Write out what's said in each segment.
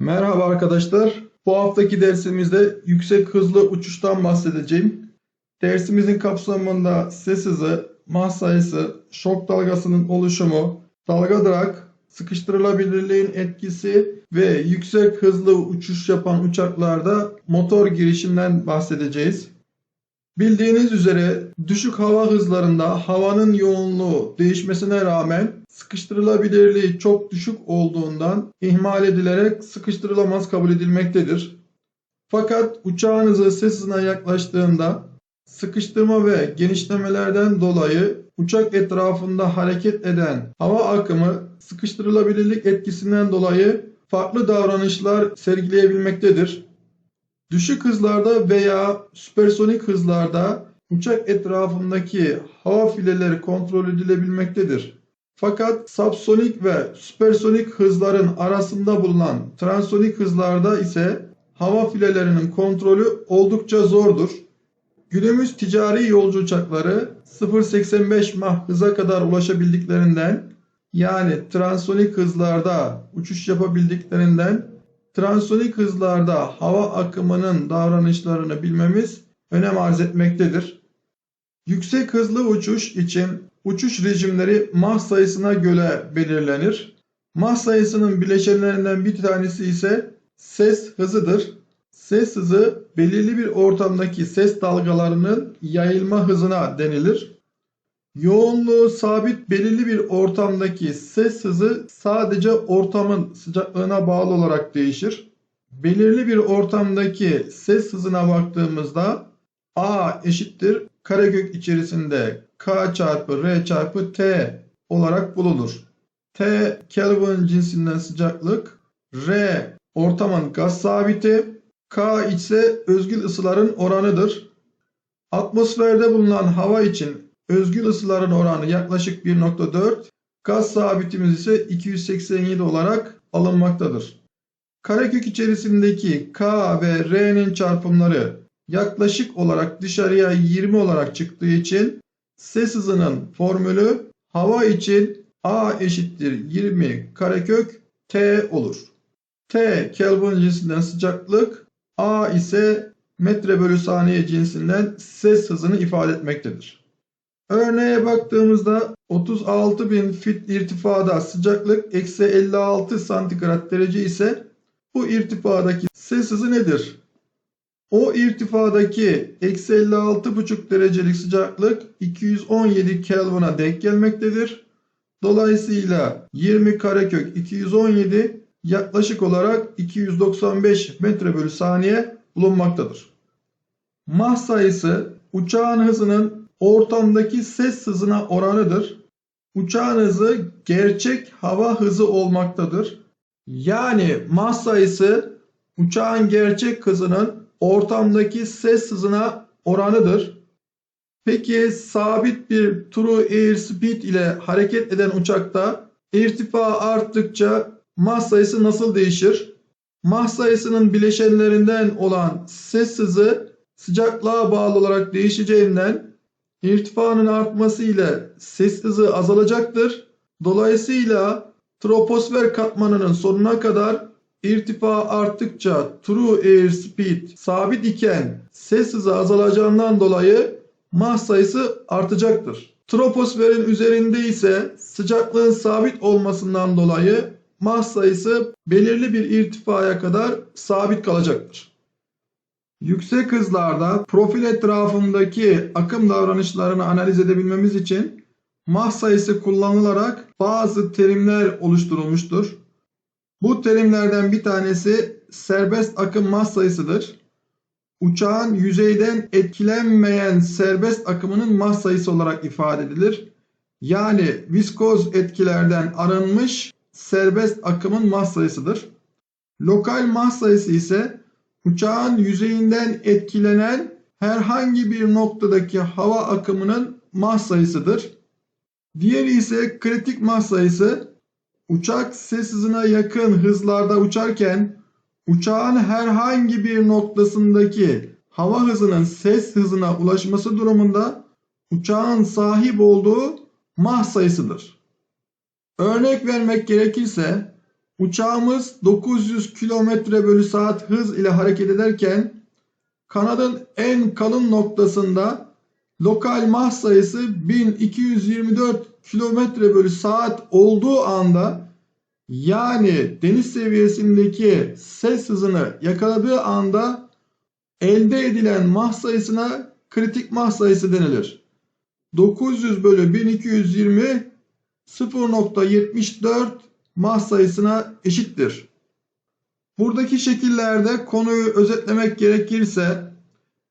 Merhaba arkadaşlar. Bu haftaki dersimizde yüksek hızlı uçuştan bahsedeceğim. Dersimizin kapsamında ses hızı, mah sayısı, şok dalgasının oluşumu, dalga drag, sıkıştırılabilirliğin etkisi ve yüksek hızlı uçuş yapan uçaklarda motor girişimden bahsedeceğiz. Bildiğiniz üzere düşük hava hızlarında havanın yoğunluğu değişmesine rağmen sıkıştırılabilirliği çok düşük olduğundan ihmal edilerek sıkıştırılamaz kabul edilmektedir. Fakat uçağın hızı ses hızına yaklaştığında sıkıştırma ve genişlemelerden dolayı uçak etrafında hareket eden hava akımı sıkıştırılabilirlik etkisinden dolayı farklı davranışlar sergileyebilmektedir. Düşük hızlarda veya süpersonik hızlarda uçak etrafındaki hava fileleri kontrol edilebilmektedir. Fakat subsonik ve süpersonik hızların arasında bulunan transonik hızlarda ise hava filelerinin kontrolü oldukça zordur. Günümüz ticari yolcu uçakları 0.85 mah hıza kadar ulaşabildiklerinden yani transonik hızlarda uçuş yapabildiklerinden transonik hızlarda hava akımının davranışlarını bilmemiz önem arz etmektedir. Yüksek hızlı uçuş için uçuş rejimleri mah sayısına göre belirlenir. Mah sayısının bileşenlerinden bir tanesi ise ses hızıdır. Ses hızı belirli bir ortamdaki ses dalgalarının yayılma hızına denilir. Yoğunluğu sabit belirli bir ortamdaki ses hızı sadece ortamın sıcaklığına bağlı olarak değişir. Belirli bir ortamdaki ses hızına baktığımızda A eşittir karekök içerisinde K çarpı R çarpı T olarak bulunur. T Kelvin cinsinden sıcaklık, R ortamın gaz sabiti, K ise özgül ısıların oranıdır. Atmosferde bulunan hava için özgül ısıların oranı yaklaşık 1.4, gaz sabitimiz ise 287 olarak alınmaktadır. Karekök içerisindeki K ve R'nin çarpımları yaklaşık olarak dışarıya 20 olarak çıktığı için ses hızının formülü hava için A eşittir 20 karekök T olur. T Kelvin cinsinden sıcaklık, A ise metre bölü saniye cinsinden ses hızını ifade etmektedir. Örneğe baktığımızda 36.000 fit irtifada sıcaklık eksi 56 santigrat derece ise bu irtifadaki ses hızı nedir? O irtifadaki eksi 56,5 derecelik sıcaklık 217 Kelvin'a denk gelmektedir. Dolayısıyla 20 karekök 217 yaklaşık olarak 295 metre bölü saniye bulunmaktadır. Mah sayısı uçağın hızının ortamdaki ses hızına oranıdır. Uçağın hızı gerçek hava hızı olmaktadır. Yani mah sayısı uçağın gerçek hızının ortamdaki ses hızına oranıdır. Peki sabit bir true air speed ile hareket eden uçakta irtifa arttıkça mah sayısı nasıl değişir? Mah sayısının bileşenlerinden olan ses hızı sıcaklığa bağlı olarak değişeceğinden irtifanın artması ile ses hızı azalacaktır. Dolayısıyla troposfer katmanının sonuna kadar irtifa arttıkça true air speed sabit iken ses hızı azalacağından dolayı mah sayısı artacaktır. Troposferin üzerinde ise sıcaklığın sabit olmasından dolayı mah sayısı belirli bir irtifaya kadar sabit kalacaktır. Yüksek hızlarda profil etrafındaki akım davranışlarını analiz edebilmemiz için mah sayısı kullanılarak bazı terimler oluşturulmuştur. Bu terimlerden bir tanesi serbest akım mah sayısıdır. Uçağın yüzeyden etkilenmeyen serbest akımının mah sayısı olarak ifade edilir. Yani viskoz etkilerden arınmış serbest akımın mah sayısıdır. Lokal mah sayısı ise uçağın yüzeyinden etkilenen herhangi bir noktadaki hava akımının mah sayısıdır. Diğeri ise kritik mah sayısı Uçak ses hızına yakın hızlarda uçarken uçağın herhangi bir noktasındaki hava hızının ses hızına ulaşması durumunda uçağın sahip olduğu mah sayısıdır. Örnek vermek gerekirse Uçağımız 900 km bölü saat hız ile hareket ederken kanadın en kalın noktasında lokal mah sayısı 1224 km bölü saat olduğu anda yani deniz seviyesindeki ses hızını yakaladığı anda elde edilen mah sayısına kritik mah sayısı denilir. 900 bölü 1220 0.74 mah sayısına eşittir. Buradaki şekillerde konuyu özetlemek gerekirse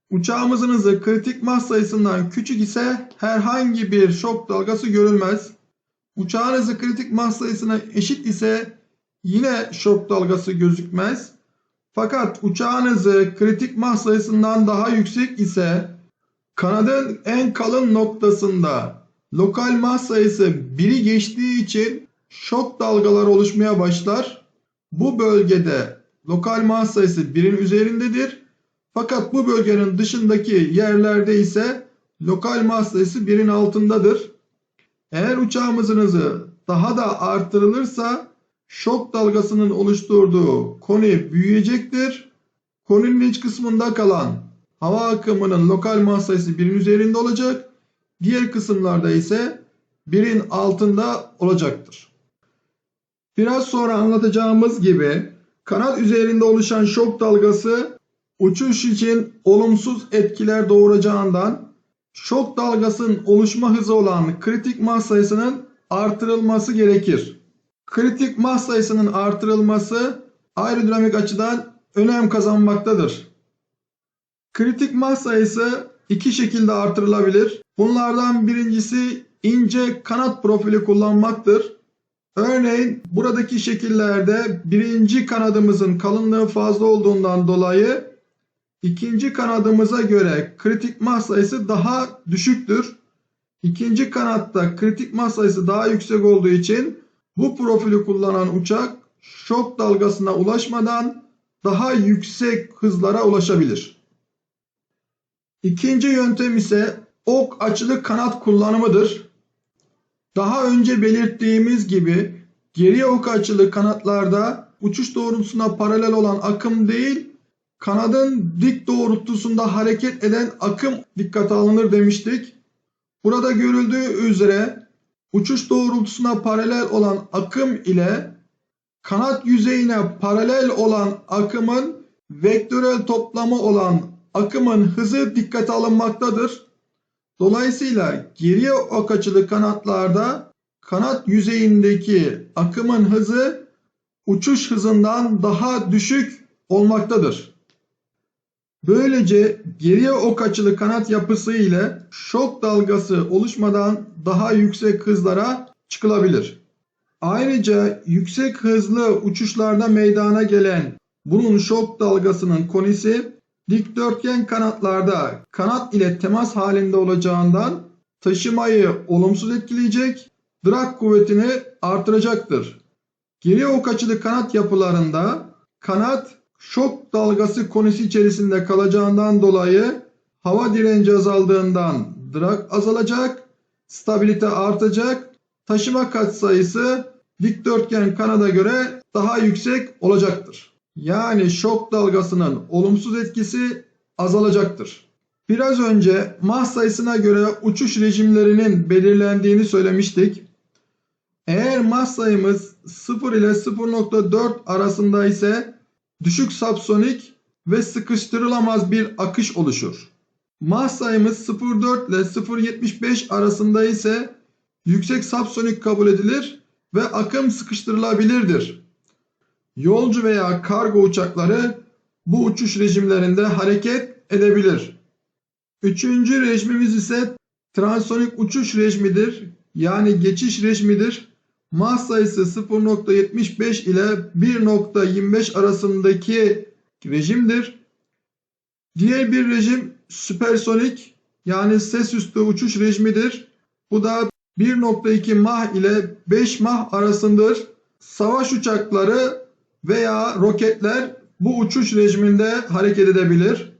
uçağımızın hızı kritik mah sayısından küçük ise herhangi bir şok dalgası görülmez. Uçağın hızı kritik mah sayısına eşit ise yine şok dalgası gözükmez. Fakat uçağın hızı kritik mah sayısından daha yüksek ise kanadın en kalın noktasında lokal mah sayısı 1'i geçtiği için şok dalgaları oluşmaya başlar. Bu bölgede lokal mah sayısı 1'in üzerindedir. Fakat bu bölgenin dışındaki yerlerde ise lokal mah sayısı 1'in altındadır. Eğer uçağımızın hızı daha da artırılırsa şok dalgasının oluşturduğu koni büyüyecektir. Koninin iç kısmında kalan hava akımının lokal mah sayısı 1'in üzerinde olacak. Diğer kısımlarda ise 1'in altında olacaktır. Biraz sonra anlatacağımız gibi kanat üzerinde oluşan şok dalgası uçuş için olumsuz etkiler doğuracağından şok dalgasının oluşma hızı olan kritik mah sayısının artırılması gerekir. Kritik mah sayısının artırılması aerodinamik açıdan önem kazanmaktadır. Kritik mah sayısı iki şekilde artırılabilir. Bunlardan birincisi ince kanat profili kullanmaktır. Örneğin buradaki şekillerde birinci kanadımızın kalınlığı fazla olduğundan dolayı ikinci kanadımıza göre kritik mah sayısı daha düşüktür. İkinci kanatta kritik mah sayısı daha yüksek olduğu için bu profili kullanan uçak şok dalgasına ulaşmadan daha yüksek hızlara ulaşabilir. İkinci yöntem ise ok açılı kanat kullanımıdır. Daha önce belirttiğimiz gibi geriye ok açılı kanatlarda uçuş doğrultusuna paralel olan akım değil, kanadın dik doğrultusunda hareket eden akım dikkate alınır demiştik. Burada görüldüğü üzere uçuş doğrultusuna paralel olan akım ile kanat yüzeyine paralel olan akımın vektörel toplamı olan akımın hızı dikkate alınmaktadır. Dolayısıyla geriye ok açılı kanatlarda kanat yüzeyindeki akımın hızı uçuş hızından daha düşük olmaktadır. Böylece geriye ok açılı kanat yapısı ile şok dalgası oluşmadan daha yüksek hızlara çıkılabilir. Ayrıca yüksek hızlı uçuşlarda meydana gelen bunun şok dalgasının konisi dikdörtgen kanatlarda kanat ile temas halinde olacağından taşımayı olumsuz etkileyecek, drag kuvvetini artıracaktır. Geri ok açılı kanat yapılarında kanat şok dalgası konisi içerisinde kalacağından dolayı hava direnci azaldığından drag azalacak, stabilite artacak, taşıma katsayısı dikdörtgen kanada göre daha yüksek olacaktır. Yani şok dalgasının olumsuz etkisi azalacaktır. Biraz önce mah sayısına göre uçuş rejimlerinin belirlendiğini söylemiştik. Eğer mah sayımız 0 ile 0.4 arasında ise düşük subsonik ve sıkıştırılamaz bir akış oluşur. Mah sayımız 0.4 ile 0.75 arasında ise yüksek subsonik kabul edilir ve akım sıkıştırılabilirdir. Yolcu veya kargo uçakları bu uçuş rejimlerinde hareket edebilir. Üçüncü rejimimiz ise transonik uçuş rejimidir. Yani geçiş rejimidir. Mah sayısı 0.75 ile 1.25 arasındaki rejimdir. Diğer bir rejim süpersonik yani ses üstü uçuş rejimidir. Bu da 1.2 mah ile 5 mah arasındır. Savaş uçakları veya roketler bu uçuş rejiminde hareket edebilir.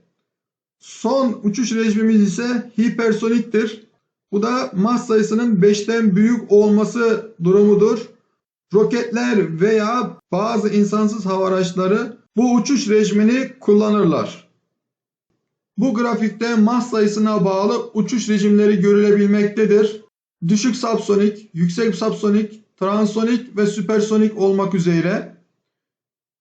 Son uçuş rejimimiz ise hipersoniktir. Bu da mah sayısının 5'ten büyük olması durumudur. roketler veya bazı insansız hava araçları bu uçuş rejimini kullanırlar. Bu grafikte Mach sayısına bağlı uçuş rejimleri görülebilmektedir. Düşük subsonik, yüksek subsonik, transonik ve süpersonik olmak üzere.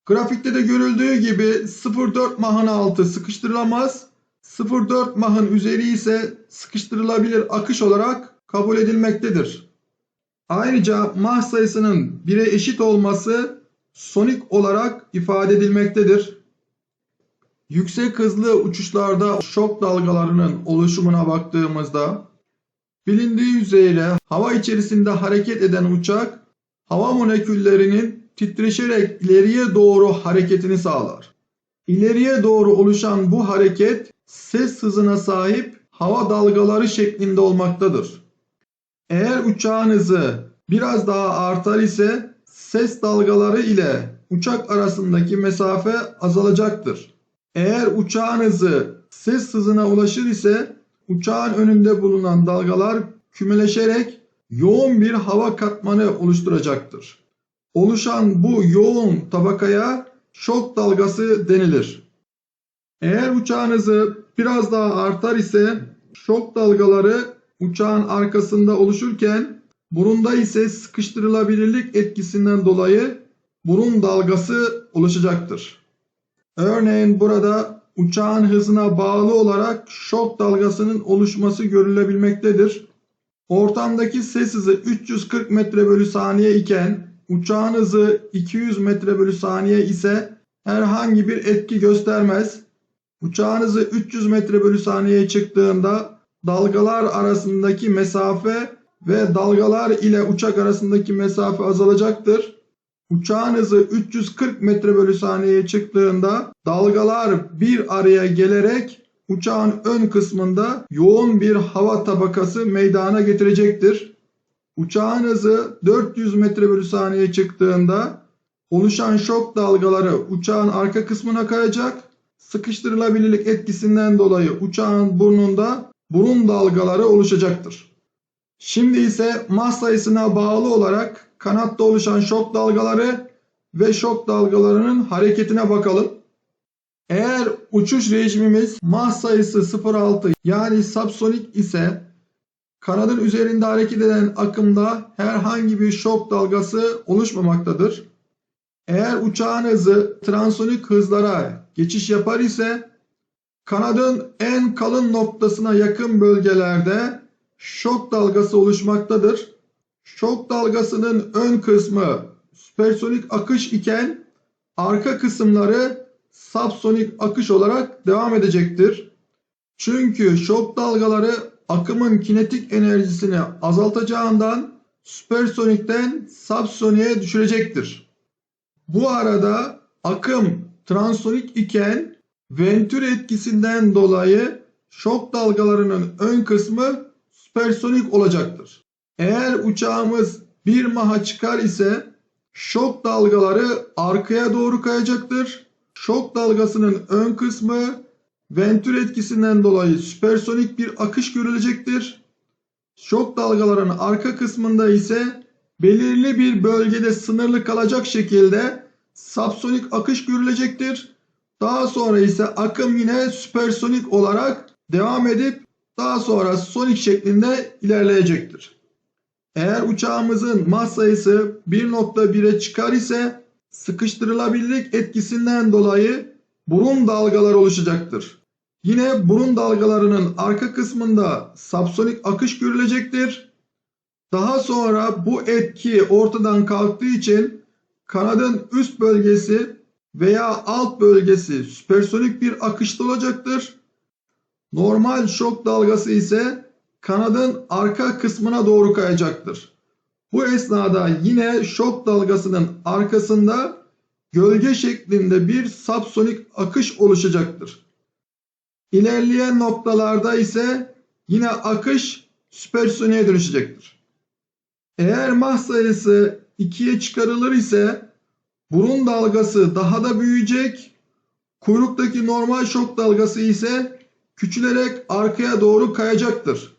Grafikte de görüldüğü gibi 0.4 Mach'ın altı sıkıştırılamaz, 0.4 Mach'ın üzeri ise sıkıştırılabilir akış olarak kabul edilmektedir. Ayrıca Mach sayısının 1'e eşit olması sonik olarak ifade edilmektedir. Yüksek hızlı uçuşlarda şok dalgalarının oluşumuna baktığımızda bilindiği üzere hava içerisinde hareket eden uçak hava moleküllerinin titreşerek ileriye doğru hareketini sağlar. İleriye doğru oluşan bu hareket ses hızına sahip hava dalgaları şeklinde olmaktadır. Eğer uçağın hızı biraz daha artar ise ses dalgaları ile uçak arasındaki mesafe azalacaktır. Eğer uçağın hızı ses hızına ulaşır ise uçağın önünde bulunan dalgalar kümeleşerek yoğun bir hava katmanı oluşturacaktır. Oluşan bu yoğun tabakaya şok dalgası denilir. Eğer uçağın hızı biraz daha artar ise şok dalgaları uçağın arkasında oluşurken burunda ise sıkıştırılabilirlik etkisinden dolayı burun dalgası oluşacaktır. Örneğin burada uçağın hızına bağlı olarak şok dalgasının oluşması görülebilmektedir. Ortamdaki ses hızı 340 metre bölü saniye iken uçağın hızı 200 metre bölü saniye ise herhangi bir etki göstermez. Uçağın hızı 300 metre bölü saniyeye çıktığında dalgalar arasındaki mesafe ve dalgalar ile uçak arasındaki mesafe azalacaktır. Uçağın hızı 340 metre bölü saniyeye çıktığında dalgalar bir araya gelerek uçağın ön kısmında yoğun bir hava tabakası meydana getirecektir. Uçağın hızı 400 metre bölü saniye çıktığında oluşan şok dalgaları uçağın arka kısmına kayacak. Sıkıştırılabilirlik etkisinden dolayı uçağın burnunda burun dalgaları oluşacaktır. Şimdi ise Mach sayısına bağlı olarak kanatta oluşan şok dalgaları ve şok dalgalarının hareketine bakalım. Eğer uçuş rejimimiz Mach sayısı 0.6 yani subsonik ise kanadın üzerinde hareket eden akımda herhangi bir şok dalgası oluşmamaktadır. Eğer uçağın hızı transonik hızlara geçiş yapar ise kanadın en kalın noktasına yakın bölgelerde şok dalgası oluşmaktadır. Şok dalgasının ön kısmı süpersonik akış iken arka kısımları subsonik akış olarak devam edecektir. Çünkü şok dalgaları akımın kinetik enerjisini azaltacağından süpersonikten subsoniğe düşürecektir. Bu arada akım transonik iken Venturi etkisinden dolayı şok dalgalarının ön kısmı süpersonik olacaktır. Eğer uçağımız bir maha çıkar ise şok dalgaları arkaya doğru kayacaktır. Şok dalgasının ön kısmı Venturi etkisinden dolayı süpersonik bir akış görülecektir. Şok dalgalarının arka kısmında ise belirli bir bölgede sınırlı kalacak şekilde subsonik akış görülecektir. Daha sonra ise akım yine süpersonik olarak devam edip daha sonra sonik şeklinde ilerleyecektir. Eğer uçağımızın Mach sayısı 1.1'e çıkar ise sıkıştırılabilirlik etkisinden dolayı burun dalgaları oluşacaktır. Yine burun dalgalarının arka kısmında subsonik akış görülecektir. Daha sonra bu etki ortadan kalktığı için kanadın üst bölgesi veya alt bölgesi süpersonik bir akışta olacaktır. Normal şok dalgası ise kanadın arka kısmına doğru kayacaktır. Bu esnada yine şok dalgasının arkasında gölge şeklinde bir subsonik akış oluşacaktır. İlerleyen noktalarda ise yine akış süpersoniğe dönüşecektir. Eğer Mach sayısı 2'ye çıkarılır ise burun dalgası daha da büyüyecek. Kuyruktaki normal şok dalgası ise küçülerek arkaya doğru kayacaktır.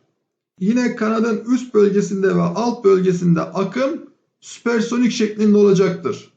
Yine kanadın üst bölgesinde ve alt bölgesinde akım süpersonik şeklinde olacaktır.